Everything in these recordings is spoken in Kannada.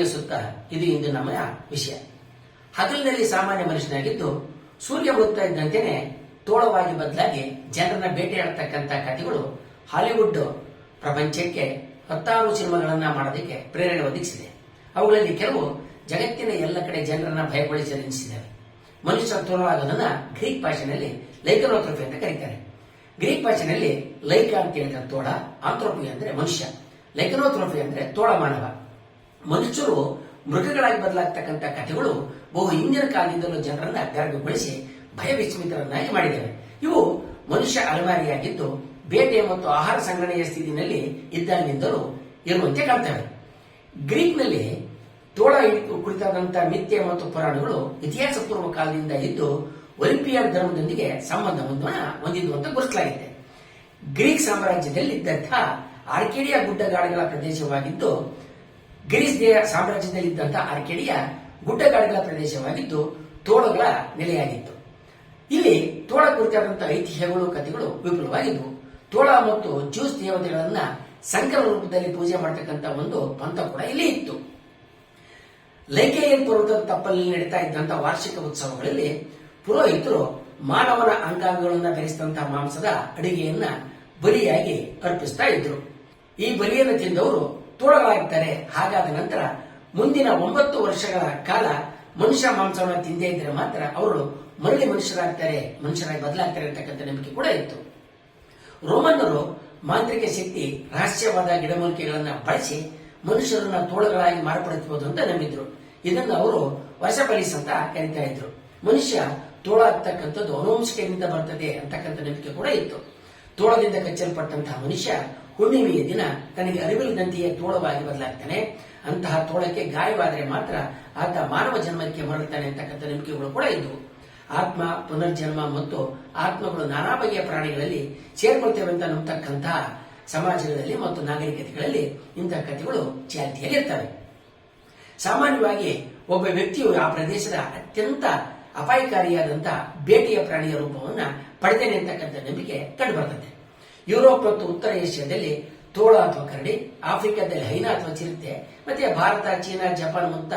ತಿಳಿಸುತ್ತಾ ಇದು ಇಂದು ನಮ್ಮ ವಿಷಯ. ಹಗಲಿನಲ್ಲಿ ಸಾಮಾನ್ಯ ಮನುಷ್ಯನಾಗಿದ್ದು ಸೂರ್ಯ ವೃತ್ತ ಇದ್ದಂತೆಯೇ ತೋಳವಾಗಿ ಬದಲಾಗಿ ಜನರನ್ನ ಬೇಟೆಯಾಡತಕ್ಕಂಥ ಕಥೆಗಳು ಹಾಲಿವುಡ್ ಪ್ರಪಂಚಕ್ಕೆ ಹತ್ತಾರು ಸಿನಿಮಾಗಳನ್ನ ಮಾಡೋದಕ್ಕೆ ಪ್ರೇರಣೆ ಒದಗಿಸಿದೆ. ಅವುಗಳಲ್ಲಿ ಕೆಲವು ಜಗತ್ತಿನ ಎಲ್ಲ ಕಡೆ ಜನರನ್ನ ಭಯಗೊಳಿಸಲೆನಿಸಿದವೆ. ಮನುಷ್ಯ ತೋಳಾಗೋದನ್ನ ಗ್ರೀಕ್ ಭಾಷೆಯಲ್ಲಿ ಲೈಕನೋತ್ರಫಿ ಅಂತ ಕರೀತಾರೆ. ಗ್ರೀಕ್ ಭಾಷೆಯಲ್ಲಿ ಲೈಕ ಅಂತ ಹೇಳಿದ ತೋಳ, ಆಂಥ್ರೋಪಿ ಅಂದ್ರೆ ಮನುಷ್ಯ. ಲೈಕನೋಥ್ರೋಫಿ ಅಂದ್ರೆ ತೋಳ ಮಾನವ. ಮನುಷ್ಯರು ಮೃಗಗಳಾಗಿ ಬದಲಾಗ್ತಕ್ಕಂಥ ಕಥೆಗಳು ಬಹು ಹಿಂದಿನ ಕಾಲದಿಂದಲೂ ಜನರನ್ನ ಬೆರಗುಗೊಳಿಸಿ ಭಯ ವಿಸ್ಮಿತರನ್ನಾಗಿ ಮಾಡಿದ್ದಾರೆ ಇವು ಮನುಷ್ಯ ಅಲಮಾರಿಯಾಗಿದ್ದು ಬೇಟೆ ಮತ್ತು ಆಹಾರ ಸಂಗ್ರಹಣೆಯ ಸ್ಥಿತಿನಲ್ಲಿ ಇದ್ದಾಗಿನಿಂದಲೂ ಇರುವಂತೆ ಕಾಣ್ತವೆ. ಗ್ರೀಕ್ನಲ್ಲಿ ತೋಳ ಕುರಿತಾದಂಥ ಮಿಥ್ಯೆ ಮತ್ತು ಪುರಾಣಗಳು ಇತಿಹಾಸ ಪೂರ್ವ ಕಾಲದಿಂದ ಇದ್ದು ಒಲಿಂಪಿಯಾಡ್ ಧರ್ಮದೊಂದಿಗೆ ಸಂಬಂಧವನ್ನು ಹೊಂದಿದ್ದು ಅಂತ ಗುರುತಿಸಲಾಗಿದೆ. ಗ್ರೀಕ್ ಸಾಮ್ರಾಜ್ಯದಲ್ಲಿ ಇದ್ದಂಥ ಆರ್ಕಿಡಿಯಾ ಗುಡ್ಡಗಾಡುಗಳ ಪ್ರದೇಶವಾಗಿದ್ದು, ಗ್ರೀಸ್ ದೇಹ ಸಾಮ್ರಾಜ್ಯದಲ್ಲಿದ್ದಂಥ ಆರ್ಕಿಡಿಯಾ ಗುಡ್ಡಗಾಡುಗಳ ಪ್ರದೇಶವಾಗಿದ್ದು, ತೋಳಗಳ ನೆಲೆಯಾಗಿತ್ತು. ಇಲ್ಲಿ ತೋಳ ಕುರಿತಾದಂತಹ ಐತಿಹ್ಯಗಳು, ಕಥೆಗಳು ವಿಪುಲವಾಗಿದ್ದು ತೋಳ ಮತ್ತು ಜ್ಯೂಸ್ ದೇವತೆಗಳನ್ನ ಸಂಕರ ರೂಪದಲ್ಲಿ ಪೂಜೆ ಮಾಡತಕ್ಕಂಥ ಒಂದು ಪಂಥ ಕೂಡ ಇಲ್ಲಿ ಇತ್ತು. ಲೈಕೇಯನ್ ಪರ್ವತದ ತಪ್ಪಲ್ಲಿ ನಡೀತಾ ಇದ್ದಂತಹ ವಾರ್ಷಿಕ ಉತ್ಸವಗಳಲ್ಲಿ ಪುರೋಹಿತರು ಮಾನವನ ಅಂಗಾಂಗಗಳನ್ನು ಧರಿಸಿದಂತಹ ಮಾಂಸದ ಅಡಿಗೆಯನ್ನ ಬಲಿಯಾಗಿ ಅರ್ಪಿಸ್ತಾ ಇದ್ರು. ಈ ಬಲಿಯನ್ನು ತಿಂದವರು ತೋಳಗಳಾಗ್ತಾರೆ ಹಾಗಾದ ನಂತರ ಮುಂದಿನ ಒಂಬತ್ತು ವರ್ಷಗಳ ಕಾಲ ಮನುಷ್ಯ ಮಾಂಸವನ್ನು ತಿಂದೇ ಇದ್ರೆ ಮಾತ್ರ ಅವರು ಮರಳಿ ಮನುಷ್ಯರಾಗ್ತಾರೆ, ಮನುಷ್ಯರಾಗಿ ಬದಲಾಗ್ತಾರೆ ಅಂತಕ್ಕಂಥ ನಂಬಿಕೆ ಕೂಡ ಇತ್ತು. ರೋಮನ್ನರು ಮಾಂತ್ರಿಕ ಶಕ್ತಿ, ರಹಸ್ಯವಾದ ಗಿಡಮೂಲಿಕೆಗಳನ್ನ ಬಳಸಿ ಮನುಷ್ಯರನ್ನ ತೋಳಗಳಾಗಿ ಮಾರ್ಪಡಿಸಬಹುದು ಅಂತ ನಂಬಿದ್ರು. ಇದನ್ನು ಅವರು ವಶಪಲಿಸ್ ಅಂತ ಕರಿತಾ ಇದ್ರು. ಮನುಷ್ಯ ತೋಳ ಆಗ್ತಕ್ಕಂಥದ್ದು ಅನುವಂಶಿಕೆಯಿಂದ ಬರ್ತದೆ ಅಂತಕ್ಕಂಥ ನಂಬಿಕೆ ಕೂಡ ಇತ್ತು. ತೋಳದಿಂದ ಕಚ್ಚಲ್ಪಟ್ಟಂತಹ ಮನುಷ್ಯ ಹುಣ್ಣಿಮೆಯ ದಿನ ತನಗೆ ಅರಿವಿಲ್ಲದಂತೆಯೇ ತೋಳವಾಗಿ ಬದಲಾಗ್ತಾನೆ. ಅಂತಹ ತೋಳಕ್ಕೆ ಗಾಯವಾದರೆ ಮಾತ್ರ ಆತ ಮಾನವ ಜನ್ಮಕ್ಕೆ ಮರಳುತ್ತಾನೆ ಅಂತಕ್ಕಂಥ ನಂಬಿಕೆಗಳು ಕೂಡ ಇದ್ದವು. ಆತ್ಮ, ಪುನರ್ಜನ್ಮ ಮತ್ತು ಆತ್ಮಗಳು ನಾನಾ ಬಗೆಯ ಪ್ರಾಣಿಗಳಲ್ಲಿ ಸೇರ್ಕೊಳ್ತೇವೆ ಅಂತ ನಂಬತಕ್ಕಂತಹ ಸಮಾಜಗಳಲ್ಲಿ ಮತ್ತು ನಾಗರಿಕತೆಗಳಲ್ಲಿ ಇಂತಹ ಕಥೆಗಳು ಚಾಲ್ತಿಯಲ್ಲಿರ್ತವೆ ಸಾಮಾನ್ಯವಾಗಿ ಒಬ್ಬ ವ್ಯಕ್ತಿಯು ಆ ಪ್ರದೇಶದ ಅತ್ಯಂತ ಅಪಾಯಕಾರಿಯಾದಂತಹ ಬೇಟೆಯ ಪ್ರಾಣಿಯ ರೂಪವನ್ನ ಪಡೆದೇನೆ ಅಂತಕ್ಕಂಥ ನಂಬಿಕೆ ಕಂಡುಬರ್ತದೆ. ಯುರೋಪ್ ಮತ್ತು ಉತ್ತರ ಏಷ್ಯಾದಲ್ಲಿ ತೋಳ ಅಥವಾ ಕರಡಿ, ಆಫ್ರಿಕಾದಲ್ಲಿ ಹೈನಾ ಅಥವಾ ಚಿರತೆ, ಮತ್ತೆ ಭಾರತ, ಚೀನಾ, ಜಪಾನ್ ಮುಂತ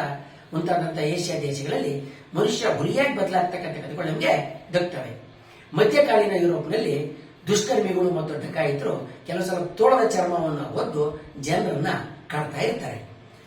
ಮುಂತಾದಂತಹ ಏಷ್ಯಾ ದೇಶಗಳಲ್ಲಿ ಮನುಷ್ಯ ಹುಲಿಯಾಗಿ ಬದಲಾಗ್ತಕ್ಕಂಥ ಕಥೆಗಳು ನಮಗೆ ದಕ್ತವೆ ಮಧ್ಯಕಾಲೀನ ಯುರೋಪ್ನಲ್ಲಿ ದುಷ್ಕರ್ಮಿಗಳು ಮತ್ತು ಡಕಾಯಿತರು ಕೆಲವು ಸಲ ತೋಳದ ಚರ್ಮವನ್ನು ಒದ್ದು ಜನರನ್ನ ಕಾಡ್ತಾ ಇರ್ತಾರೆ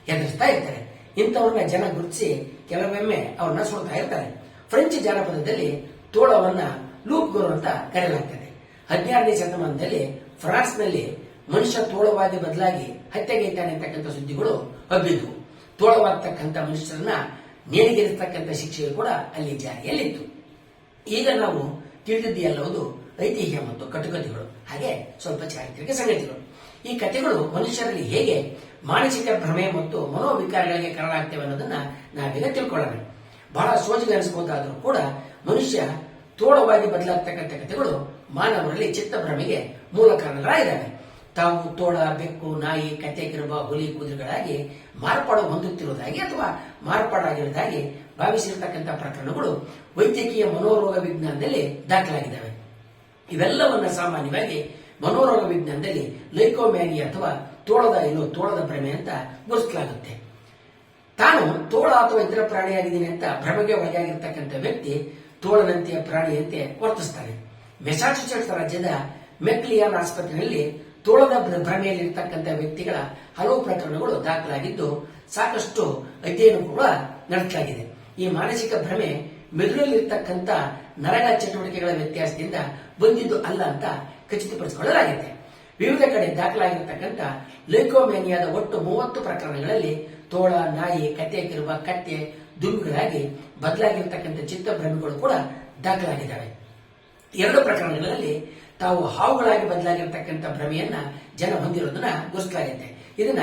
ಎದುರಿಸ್ತಾ ಇರ್ತಾರೆ. ಇಂಥವ್ರನ್ನ ಜನ ಗುರುತಿಸಿ ಕೆಲವೊಮ್ಮೆ ಅವ್ರನ್ನ ಸುಡ್ತಾ ಇರ್ತಾರೆ. ಫ್ರೆಂಚ್ ಜಾನಪದದಲ್ಲಿ ತೋಳವನ್ನ ಲೂಪ್ ಗುರು ಅಂತ ಕರೆಯಲಾಗ್ತದೆ. ಹದಿನಾರನೇ ಶತಮಾನದಲ್ಲಿ ಫ್ರಾನ್ಸ್ನಲ್ಲಿ ಮನುಷ್ಯ ತೋಳವಾದಿ ಬದಲಾಗಿ ಹತ್ಯೆಗೈತಾನೆ ಅಂತಕ್ಕಂಥ ಸುದ್ದಿಗಳು ಹಬ್ಬಿದ್ವು. ತೋಳವಾಗ್ತಕ್ಕಂಥ ಮನುಷ್ಯರನ್ನ ನೇಣಿಗೇರಿಸ್ತಕ್ಕಂಥ ಶಿಕ್ಷೆಯು ಕೂಡ ಅಲ್ಲಿ ಜಾರಿಯಲ್ಲಿತ್ತು. ಈಗ ನಾವು ತಿಳಿದಿದ್ದು ಐತಿಹ್ಯ ಮತ್ತು ಕಟುಕತೆಗಳು, ಹಾಗೆ ಸ್ವಲ್ಪ ಚಾರಿತ್ರಿಕ ಸಂಗತಿಗಳು. ಈ ಕಥೆಗಳು ಮನುಷ್ಯರಲ್ಲಿ ಹೇಗೆ ಮಾನಸಿಕ ಭ್ರಮೆ ಮತ್ತು ಮನೋವಿಕಾರಗಳಿಗೆ ಕಾರಣ ಆಗ್ತೇವೆ ಅನ್ನೋದನ್ನ ನಾವೀಗ ತಿಳ್ಕೊಳ್ಳೋಣ. ಬಹಳ ಸೋಜಿಗೆ ಅನಿಸಬಹುದಾದ್ರೂ ಕೂಡ ಮನುಷ್ಯ ತೋಳವಾಗಿ ಬದಲಾಗ್ತಕ್ಕಂಥ ಕಥೆಗಳು ಮಾನವರಲ್ಲಿ ಚಿತ್ತಭ್ರಮೆಗೆ ಮೂಲ ಕಾರಣರಾಗಿದ್ದಾವೆ ತಾವು ತೋಳ ಬೆಕ್ಕು ನಾಯಿ, ಕತೆ ಕಿರುಬ ಹುಲಿ, ಕುದುರೆಗಳಾಗಿ ಮಾರ್ಪಾಡು ಹೊಂದುತ್ತಿರುವುದಾಗಿ ಅಥವಾ ಮಾರ್ಪಾಡಾಗಿರುವುದಾಗಿ ಭಾವಿಸಿರ್ತಕ್ಕಂಥ ಪ್ರಕರಣಗಳು ವೈದ್ಯಕೀಯ ಮನೋರೋಗ ವಿಜ್ಞಾನದಲ್ಲಿ ದಾಖಲಾಗಿದ್ದಾವೆ. ಇವೆಲ್ಲವನ್ನ ಸಾಮಾನ್ಯವಾಗಿ ಮನೋರೋಗ ವಿಜ್ಞಾನದಲ್ಲಿ ಲೈಕೋಮ್ಯಾನಿ ಅಥವಾ ತೋಳದ ಇನ್ನು ತೋಳದ ಭ್ರಮೆ ಅಂತ ಗುರುತಿಸಲಾಗುತ್ತೆ. ತಾನು ತೋಳ ಅಥವಾ ಇತರ ಪ್ರಾಣಿಯಾಗಿದ್ದೀನಿ ಅಂತ ಭ್ರಮೆಗೆ ಒಳಗಾಗಿರ್ತಕ್ಕಂಥ ವ್ಯಕ್ತಿ ತೋಳನಂತೆಯ ಪ್ರಾಣಿಯಂತೆ ವರ್ತಿಸ್ತಾನೆ ಮೆಸಾಚುಸೆಟ್ಸ್ ರಾಜ್ಯದ ಮೆಕ್ಲಿಯಾನ್ ಆಸ್ಪತ್ರೆಯಲ್ಲಿ ತೋಳದ ಭ್ರಮೆಯಲ್ಲಿ ಭ್ರಮೆಯಲ್ಲಿರ್ತಕ್ಕಂಥ ವ್ಯಕ್ತಿಗಳ ಹಲವು ಪ್ರಕರಣಗಳು ದಾಖಲಾಗಿದ್ದು, ಸಾಕಷ್ಟು ಅಧ್ಯಯನ ಕೂಡ ನಡೆಸಲಾಗಿದೆ. ಈ ಮಾನಸಿಕ ಭ್ರಮೆ ಮೆದುಳಲ್ಲಿರ್ತಕ್ಕಂಥ ನರಗಳ ಚಟುವಟಿಕೆಗಳ ವ್ಯತ್ಯಾಸದಿಂದ ಬಂದಿದ್ದು ಅಲ್ಲ ಅಂತ ಖಚಿತಪಡಿಸಿಕೊಳ್ಳಲಾಗಿದೆ. ವಿವಿಧ ಕಡೆ ದಾಖಲಾಗಿರ್ತಕ್ಕಂಥ ಲೈಕೋಮೇನಿಯಾದ ಒಟ್ಟು ಮೂವತ್ತು ಪ್ರಕರಣಗಳಲ್ಲಿ ತೋಳ, ನಾಯಿ ಕತೆ ಕಿರುವ ಕತ್ತೆ ದುಂಬಿಗಳಾಗಿ ಬದಲಾಗಿರ್ತಕ್ಕಂಥ ಚಿತ್ತಭ್ರಮೆಗಳು ಕೂಡ ದಾಖಲಾಗಿದ್ದಾವೆ. ಎರಡು ಪ್ರಕರಣಗಳಲ್ಲಿ ತಾವು ಹಾವುಗಳಾಗಿ ಬದಲಾಗಿರ್ತಕ್ಕಂಥ ಭ್ರಮೆಯನ್ನ ಜನ ಹೊಂದಿರೋದನ್ನ ಗುರುತಿಸಲಾಗಿದೆ ಇದನ್ನ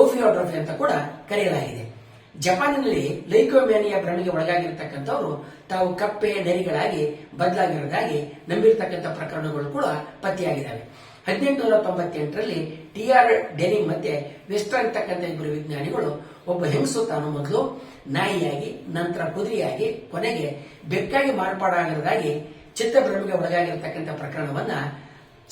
ಓಫಿಯೋಡ್ರಫಿ ಅಂತ ಕೂಡ ಕರೆಯಲಾಗಿದೆ. ಜಪಾನಿನಲ್ಲಿ ಲೈಕೋಮ್ಯಾನಿಯಾ ಭ್ರಮೆಗೆ ಒಳಗಾಗಿರ್ತಕ್ಕಂಥವರು ತಾವು ಕಪ್ಪೆ, ನರಿಗಳಾಗಿ ಬದಲಾಗಿರೋದಾಗಿ ನಂಬಿರ್ತಕ್ಕಂಥ ಪ್ರಕರಣಗಳು ಕೂಡ ಪತ್ತೆಯಾಗಿದ್ದಾವೆ. ಹದಿನೆಂಟುನೂರ ತೊಂಬತ್ತೆಂಟರಲ್ಲಿ ಟಿ ಆರ್ ಡೆನಿಂಗ್ ಮತ್ತೆ ವೆಸ್ಟರ್ ಅಂತಕ್ಕಂಥ ಇಬ್ಬರು ವಿಜ್ಞಾನಿಗಳು ಒಬ್ಬ ಹೆಂಗಸು ತಾನು ಮೊದಲು ನಾಯಿಯಾಗಿ, ನಂತರ ಕುದುರೆಯಾಗಿ, ಕೊನೆಗೆ ಬೆಕ್ಕಾಗಿ ಮಾರ್ಪಾಡಾಗಿರೋದಾಗಿ ಚಿತ್ತಭ್ರಮೆಗೆ ಒಳಗಾಗಿರತಕ್ಕಂಥ ಪ್ರಕರಣವನ್ನ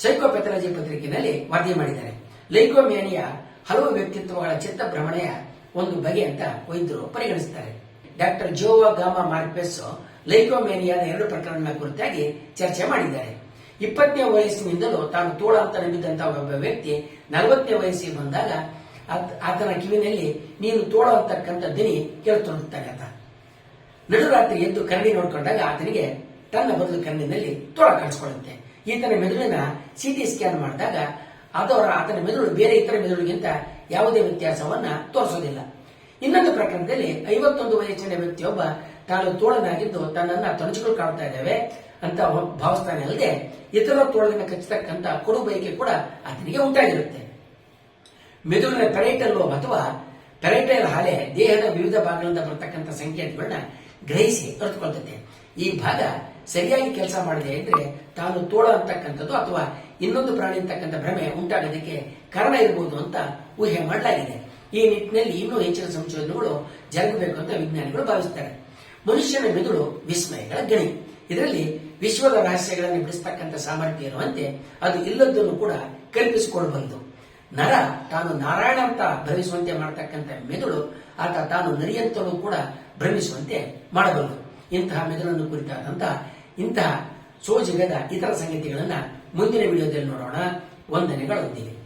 ಸೈಕೋಪೆಥಾಲಜಿ ಪತ್ರಿಕೆಯಲ್ಲಿ ವರದಿ ಮಾಡಿದ್ದಾರೆ. ಲೈಕೋಮ್ಯಾನಿಯಾ ಹಲವು ವ್ಯಕ್ತಿತ್ವಗಳ ಚಿತ್ತಭ್ರಮಣೆಯ ಒಂದು ಬಗೆ ಅಂತ ವೈದ್ಯರು ಪರಿಗಣಿಸುತ್ತಾರೆ ಡಾಕ್ಟರ್ ಜೋವಾ ಗಾಮಾ ಮಾರ್ಪೆಸ್ ಲೈಕೋಮೇನಿಯಾದ ಎರಡು ಪ್ರಕರಣಗಳ ಕುರಿತಾಗಿ ಚರ್ಚೆ ಮಾಡಿದ್ದಾರೆ. ಇಪ್ಪತ್ತನೇ ವಯಸ್ಸಿನಿಂದಲೂ ತಾನು ತೋಳ ಅಂತ ನಂಬಿದ್ದಂತಹ ಒಬ್ಬ ವ್ಯಕ್ತಿ ನಲವತ್ತನೇ ವಯಸ್ಸಿಗೆ ಬಂದಾಗ ಆತನ ಕಿವಿನಲ್ಲಿ ನೀನು ತೋಳ ಅಂತಕ್ಕಂಥ ದನಿ ಕೇಳ್ತಾನೆ ನಡುರಾತ್ರಿ ಎದ್ದು ಕರಡಿ ನೋಡ್ಕೊಂಡಾಗ ಆತನಿಗೆ ತನ್ನ ಬದಲು ಕಣ್ಣಿನಲ್ಲಿ ತೋಳ ಕಾಣಿಸ್ಕೊಳ್ಳುತ್ತೆ. ಈತನ ಮೆದುಳಿನ ಸಿಟಿ ಸ್ಕ್ಯಾನ್ ಮಾಡಿದಾಗ ಅದರ ಆತನ ಮೆದುಳು ಬೇರೆ ಇತರ ಮೆದುಳಿಗಿಂತ ಯಾವುದೇ ವ್ಯತ್ಯಾಸವನ್ನ ತೋರಿಸೋದಿಲ್ಲ. ಇನ್ನೊಂದು ಪ್ರಕರಣದಲ್ಲಿ ಐವತ್ತೊಂದು ವಯಸ್ಸಿನ ವ್ಯಕ್ತಿಯೊಬ್ಬ ತಾನು ತೋಳನಾಗಿದ್ದು ತನ್ನನ್ನ ತೊಣಚುಗಳು ಕಾಣ್ತಾ ಇದ್ದಾವೆ ಅಂತ ಭಾವಿಸ್ತಾನೆ ಅಲ್ಲದೆ ಇತರ ತೋಳನ ಕಚ್ಚತಕ್ಕಂತ ಕೊಡು ಬಯಕೆ ಕೂಡ ಆತನಿಗೆ ಉಂಟಾಗಿರುತ್ತೆ. ಮೆದುಳಿನ ಪೆರೈಟಲ್ ಲೋಬ್ ಅಥವಾ ಪೆರೈಟಲ್ ಹಾಲೆ ದೇಹದ ವಿವಿಧ ಭಾಗಗಳಿಂದ ಬರತಕ್ಕಂಥ ಸಂಕೇತಗಳನ್ನ ಗ್ರಹಿಸಿ ಅರ್ಥಕೊಳ್ತದೆ ಈ ಭಾಗ ಸರಿಯಾಗಿ ಕೆಲಸ ಮಾಡದೆ ಇದ್ರೆ ತಾನು ತೋಳ ಅಂತಕ್ಕಂಥದ್ದು ಅಥವಾ ಇನ್ನೊಂದು ಪ್ರಾಣಿ ಅಂತಕ್ಕಂಥ ಭ್ರಮೆ ಉಂಟಾಗೋದಕ್ಕೆ ಕಾರಣ ಇರಬಹುದು ಅಂತ ಊಹೆ ಮಾಡಲಾಗಿದೆ. ಈ ನಿಟ್ಟಿನಲ್ಲಿ ಇನ್ನೂ ಹೆಚ್ಚಿನ ಸಂಶೋಧನೆಗಳು ಜರುಗಬೇಕು ಅಂತ ವಿಜ್ಞಾನಿಗಳು ಭಾವಿಸುತ್ತಾರೆ. ಮನುಷ್ಯನ ಮೆದುಳು ವಿಸ್ಮಯಗಳ ಗಣಿ. ಇದರಲ್ಲಿ ವಿಶ್ವದ ರಹಸ್ಯಗಳನ್ನು ಬಿಡಿಸ್ತಕ್ಕಂಥ ಸಾಮರ್ಥ್ಯ ಇರುವಂತೆ ಅದು ಇಲ್ಲದನ್ನು ಕೂಡ ಕಲ್ಪಿಸಿಕೊಳ್ಳಬಲ್ಲದು ನರ, ತಾನು ನಾರಾಯಣ ಅಂತ ಭ್ರಮಿಸುವಂತೆ ಮಾಡತಕ್ಕಂಥ ಮೆದುಳು, ಆತ ತಾನು ನರಿಯಂತಲೂ ಕೂಡ ಭ್ರಮಿಸುವಂತೆ ಮಾಡಬಲ್ಲದು. ಇಂತಹ ಮೆದುಳನ್ನು ಕುರಿತಾದಂತಹ ಇಂತಹ ಸೋಜಿಗದ ಇತರ ಸಂಗತಿಗಳನ್ನು ಮುಂದಿನ ವಿಡಿಯೋದಲ್ಲಿ ನೋಡೋಣ. ವಂದನೆಗಳೊಂದಿಗೆ.